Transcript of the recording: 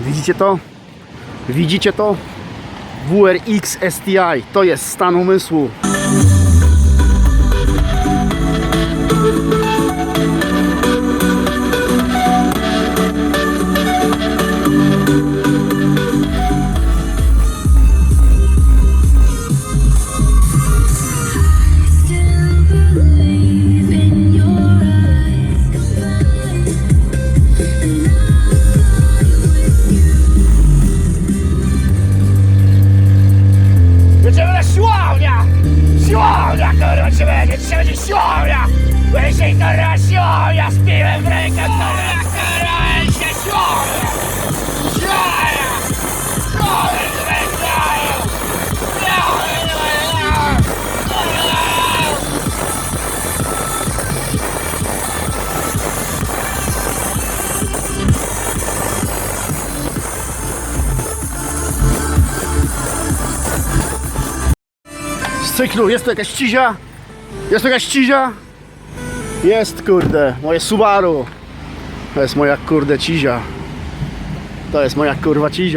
Widzicie to? Widzicie to? WRX STI to jest stan umysłu. Kurwa, ci będzie, dzisiaj będzie siłownia! Będzie kurwa siłownia z piwem w rękę, kurwa, kurwa, będzie siłownia! Siłownia! Siłownia, cyklu jest tu jakaś cizia? Jest jakaś cizia? Jest kurde, moje Subaru. To jest moja kurde cizia. To jest moja kurwa cizia.